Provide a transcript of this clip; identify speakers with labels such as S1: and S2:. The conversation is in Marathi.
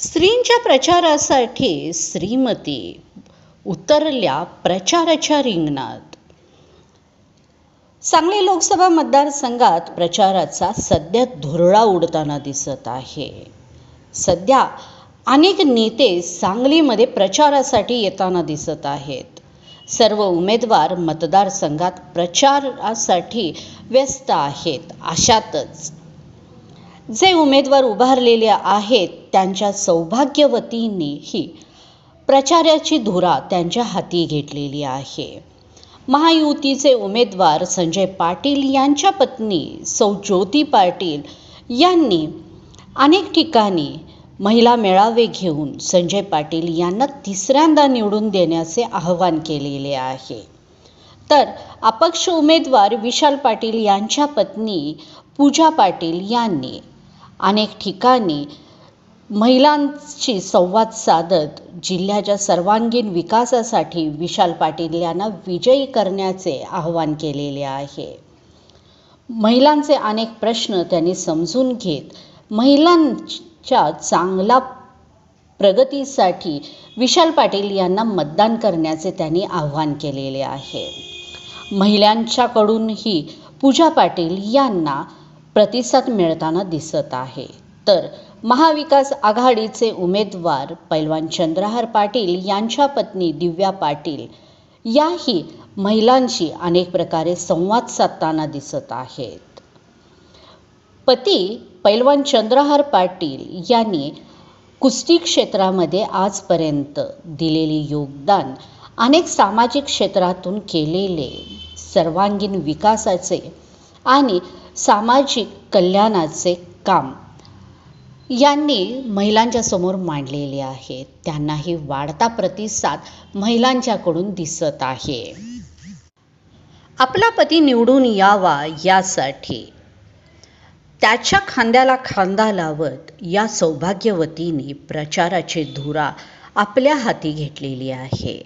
S1: स्त्रींच्या प्रचारासाठी श्रीमती उतरल्या प्रचाराच्या रिंगणात. सांगली लोकसभा मतदारसंघात प्रचाराचा सध्या धुरळा उडताना दिसत आहे. सध्या अनेक नेते सांगलीमध्ये प्रचारासाठी येताना दिसत आहेत. सर्व उमेदवार मतदारसंघात प्रचारासाठी व्यस्त आहेत. अशातच जे उमेदवार उभारलेले आहेत त्यांच्या सौभाग्यवतींनीही प्रचाराची धुरा त्यांच्या हाती घेतलेली आहे. महायुतीचे उमेदवार संजय पाटील यांच्या पत्नी सौ ज्योती पाटील यांनी अनेक ठिकाणी महिला मेळावे घेऊन संजय पाटील यांना तिसऱ्यांदा निवडून देण्याचे आवाहन केलेले आहे. तर अपक्ष उमेदवार विशाल पाटील यांच्या पत्नी पूजा पाटील यांनी अनेक ठिकाणी महिलांशी संवाद साधत जिल्ह्याच्या सर्वांगीण विकासासाठी विशाल पाटील यांना विजयी करण्याचे आवाहन केलेले आहे. महिलांचे अनेक प्रश्न त्यांनी समजून घेत महिलांच्या चांगला प्रगतीसाठी विशाल पाटील यांना मतदान करण्याचे त्यांनी आवाहन केलेले आहे. महिलांच्याकडूनही पूजा पाटील यांना प्रतिसाद मिळताना दिसत आहे. तर महाविकास आघाडीचे उमेदवार पैलवान चंद्रहार पाटील यांच्या पत्नी दिव्या पाटील याही महिलांशी अनेक प्रकारे संवाद साधताना दिसत आहेत. पती पैलवान चंद्रहार पाटील यांनी कुस्ती क्षेत्रामध्ये आजपर्यंत दिलेले योगदान अनेक सामाजिक क्षेत्रातून केलेले सर्वांगीण विकासाचे आणि सामाजिक कल्याणाचे काम. यांनी महिलांच्या समोर मांडलेले आहे. त्यांनाही वाढता प्रतिसाद महिलांच्याकडून दिसत आहे. आपला पती निवडून यावा यासाठी त्याच्या खांद्याला खांदा लावत या सौभाग्यवतीने प्रचाराची धुरा आपल्या हाती घेतलेली आहे.